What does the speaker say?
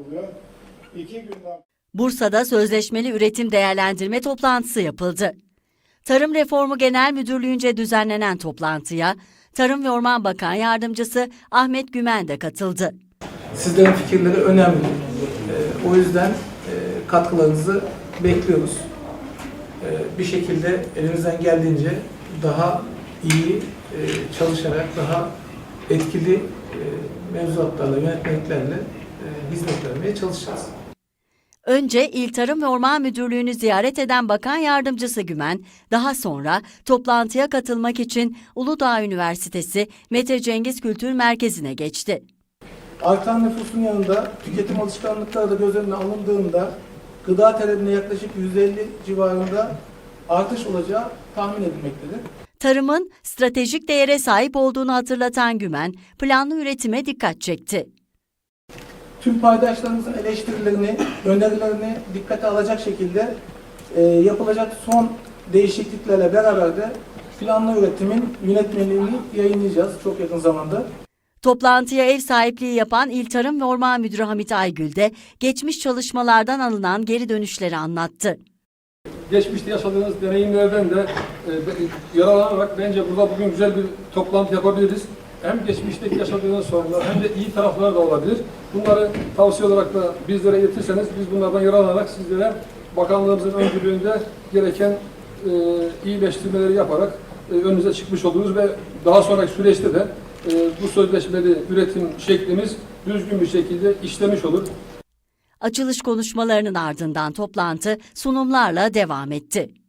yapılıyor. İki günden Bursa'da sözleşmeli üretim değerlendirme toplantısı yapıldı. Tarım Reformu Genel Müdürlüğü'nce düzenlenen toplantıya Tarım ve Orman Bakan Yardımcısı Ahmet Gümen de katıldı. Sizlerin fikirleri önemli. Ee, o yüzden e, katkılarınızı bekliyoruz. Ee, bir şekilde elimizden geldiğince daha iyi e, çalışarak, daha etkili e, mevzuatlarla, yönetmeliklerle e, hizmet vermeye çalışacağız. Önce İl Tarım ve Orman Müdürlüğü'nü ziyaret eden Bakan Yardımcısı Gümen, daha sonra toplantıya katılmak için Uludağ Üniversitesi Mete Cengiz Kültür Merkezi'ne geçti. Artan nüfusun yanında tüketim alışkanlıkları da göz önüne alındığında gıda talebine yaklaşık 150 civarında artış olacağı tahmin edilmektedir. Tarımın stratejik değere sahip olduğunu hatırlatan Gümen, planlı üretime dikkat çekti. Tüm paydaşlarımızın eleştirilerini, önerilerini dikkate alacak şekilde e, yapılacak son değişikliklerle beraber de planlı üretimin yönetmeliğini yayınlayacağız çok yakın zamanda. Toplantıya ev sahipliği yapan İl Tarım ve Orman Müdürü Hamit Aygül de geçmiş çalışmalardan alınan geri dönüşleri anlattı. geçmişte yaşadığınız deneyimlerden de e, yararlanarak bence burada bugün güzel bir toplantı yapabiliriz. Hem geçmişteki yaşadığınız sorunlar hem de iyi tarafları da olabilir. Bunları tavsiye olarak da bizlere iletirseniz biz bunlardan yararlanarak sizlere bakanlığımızın öncülüğünde gereken e, iyileştirmeleri yaparak e, önünüze çıkmış oluruz ve daha sonraki süreçte de e, bu sözleşmeli üretim şeklimiz düzgün bir şekilde işlemiş olur. Açılış konuşmalarının ardından toplantı sunumlarla devam etti.